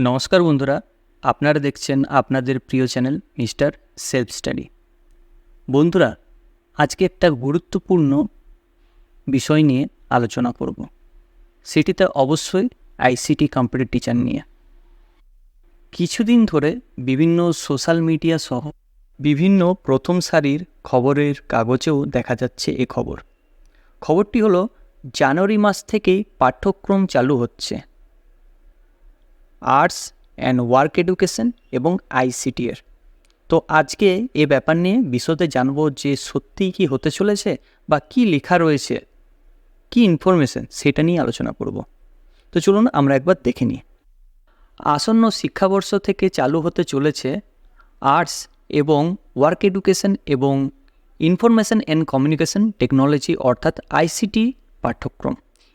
নমস্কার বন্ধুরা, আপনারা দেখছেন আপনাদের প্রিয় চ্যানেল মিস্টার সেলফ স্টাডি। বন্ধুরা, আজকে একটা গুরুত্বপূর্ণ বিষয় নিয়ে আলোচনা করব। সেটিতে অবশ্যই আইসিটি কম্পিউটার টিচার নিয়ে। কিছুদিন ধরে বিভিন্ন সোশ্যাল মিডিয়া সহ বিভিন্ন প্রথম সারির খবরের কাগজেও দেখা যাচ্ছে এ খবর। খবরটি হলো, জানুয়ারি মাস থেকেই পাঠ্যক্রম চালু হচ্ছে। আর্টস অ্যান্ড ওয়ার্ক এডুকেশন এবং আইসিটি এর। তো আজকে এ ব্যাপার নিয়ে বিশদে জানব যে সত্যিই কি হতে চলেছে বা কি লেখা রয়েছে, কি ইনফরমেশন সেটা নিয়ে আলোচনা করব। তো চলুন আমরা একবার দেখে নিই। আসন্ন শিক্ষাবর্ষ থেকে চালু হতে চলেছে আর্টস এবং ওয়ার্ক এডুকেশন এবং ইনফরমেশন অ্যান্ড কমিউনিকেশন টেকনোলজি অর্থাৎ আইসিটি পাঠ্যক্রম।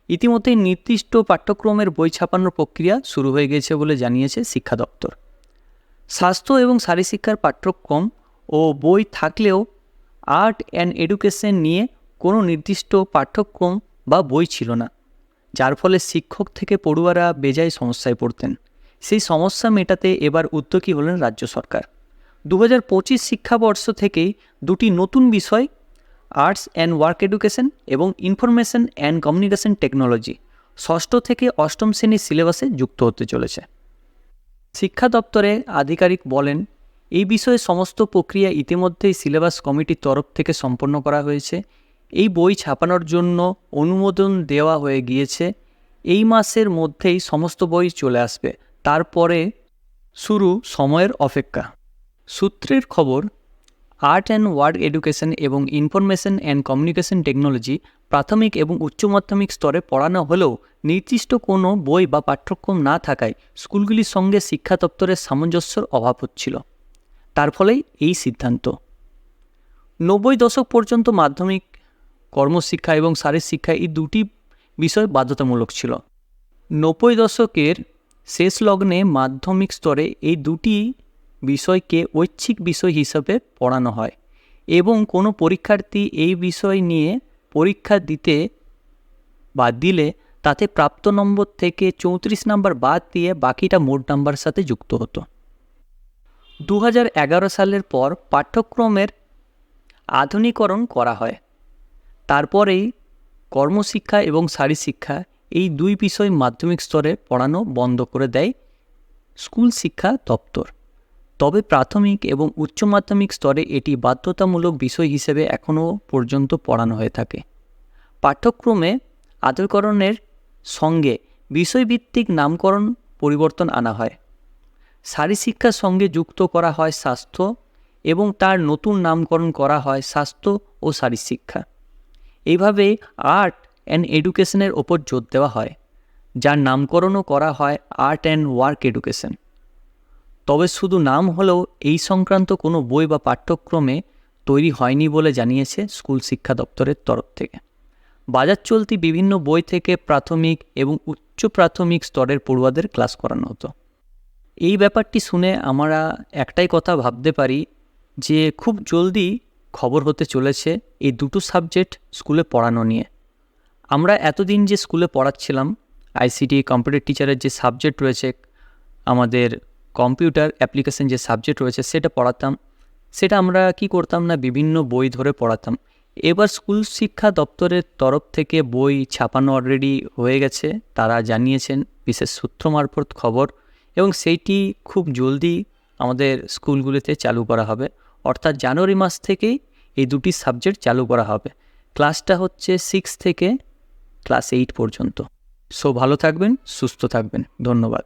ইতিমধ্যে নির্দিষ্ট পাঠ্যক্রমের বই ছাপানোর প্রক্রিয়া শুরু হয়ে গেছে বলে জানিয়েছে শিক্ষা দপ্তর। স্বাস্থ্য এবং শারীরশিক্ষার পাঠ্যক্রম ও বই থাকলেও আর্ট অ্যান্ড এডুকেশন নিয়ে কোনো নির্দিষ্ট পাঠ্যক্রম বা বই ছিল না, যার ফলে শিক্ষক থেকে পড়ুয়ারা বেজায় সমস্যায় পড়তেন। সেই সমস্যা মেটাতে এবার উদ্যোগী হলেন রাজ্য সরকার। দু পঁচিশ শিক্ষাবর্ষ থেকেই দুটি নতুন বিষয় আর্টস অ্যান্ড ওয়ার্ক এডুকেশন এবং ইনফরমেশন অ্যান্ড কমিউনিকেশন টেকনোলজি ষষ্ঠ থেকে অষ্টম শ্রেণির সিলেবাসে যুক্ত হতে চলেছে। শিক্ষা দপ্তরে আধিকারিক বলেন, এই বিষয়ে সমস্ত প্রক্রিয়া ইতিমধ্যেই সিলেবাস কমিটির তরফ থেকে সম্পন্ন করা হয়েছে। এই বই ছাপানোর জন্য অনুমোদন দেওয়া হয়ে গিয়েছে। এই মাসের মধ্যেই সমস্ত বই চলে আসবে। তারপরে শুরু সময়ের অপেক্ষা। সূত্রের খবর আর্ট অ্যান্ড ওয়ার্ক এডুকেশন এবং ইনফরমেশন অ্যান্ড কমিউনিকেশন টেকনোলজি প্রাথমিক এবং উচ্চ মাধ্যমিক স্তরে পড়ানো হলেও নির্দিষ্ট কোনো বই বা পাঠ্যক্রম না থাকায় স্কুলগুলির সঙ্গে শিক্ষা দপ্তরের সামঞ্জস্যর অভাব হচ্ছিল। তার ফলেই এই সিদ্ধান্ত। নব্বই দশক পর্যন্ত মাধ্যমিক, কর্মশিক্ষা এবং শারীরশিক্ষা এই দুটি বিষয় বাধ্যতামূলক ছিল। নব্বই দশকের শেষ লগ্নে মাধ্যমিক স্তরে এই দুটি বিষয়কে ঐচ্ছিক বিষয় হিসাবে পড়ানো হয় এবং কোনো পরীক্ষার্থী এই বিষয় নিয়ে পরীক্ষা দিতে বা দিলে তাতে প্রাপ্ত নম্বর থেকে চৌত্রিশ নম্বর বাদ দিয়ে বাকিটা মোট নাম্বার সাথে যুক্ত হতো। দু হাজার এগারো সালের পর পাঠ্যক্রমের আধুনিকরণ করা হয়। তারপরেই কর্মশিক্ষা এবং শারীরশিক্ষা এই দুই বিষয় মাধ্যমিক স্তরে পড়ানো বন্ধ করে দেয় স্কুল শিক্ষা দপ্তর। তবে প্রাথমিক এবং উচ্চ মাধ্যমিক স্তরে এটি বাধ্যতামূলক বিষয় হিসেবে এখনও পর্যন্ত পড়ানো হয়ে থাকে। পাঠ্যক্রমে আদরকরণের সঙ্গে বিষয়ভিত্তিক নামকরণ পরিবর্তন আনা হয়। শারীরশিক্ষার সঙ্গে যুক্ত করা হয় স্বাস্থ্য এবং তার নতুন নামকরণ করা হয় স্বাস্থ্য ও শারীরশিক্ষা এইভাবে আর্ট অ্যান্ড এডুকেশনের ওপর জোর দেওয়া হয়, যার নামকরণও করা হয় আর্ট অ্যান্ড ওয়ার্ক এডুকেশন। তবে শুধু নাম হলেও এই সংক্রান্ত কোনো বই বা পাঠ্যক্রমে তৈরি হয়নি বলে জানিয়েছে স্কুল শিক্ষা দপ্তরের তরফ থেকে। বাজার চলতি বিভিন্ন বই থেকে প্রাথমিক এবং উচ্চ প্রাথমিক স্তরের পড়ুয়াদের ক্লাস করানো হতো। এই ব্যাপারটি শুনে আমরা একটাই কথা ভাবতে পারি যে খুব জলদি খবর হতে চলেছে এই দুটো সাবজেক্ট স্কুলে পড়ানো নিয়ে। আমরা এতদিন যে স্কুলে পড়াচ্ছিলাম, আইসিটি কম্পিউটার টিচারের যে সাবজেক্ট রয়েছে, আমাদের কম্পিউটার অ্যাপ্লিকেশন যে সাবজেক্ট রয়েছে সেটা পড়াতাম। সেটা আমরা কি করতাম না, বিভিন্ন বই ধরে পড়াতাম। এবার স্কুল শিক্ষা দপ্তরের তরফ থেকে বই ছাপানো অলরেডি হয়ে গেছে। তারা জানিয়েছেন, বিশেষ সূত্র মারফত খবর এবং সেইটি খুব জলদি আমাদের স্কুলগুলিতে চালু করা হবে। অর্থাৎ জানুয়ারি মাস থেকেই এই দুটি সাবজেক্ট চালু করা হবে। ক্লাসটা হচ্ছে সিক্স থেকে ক্লাস এইট পর্যন্ত। সো ভালো থাকবেন, সুস্থ থাকবেন। ধন্যবাদ।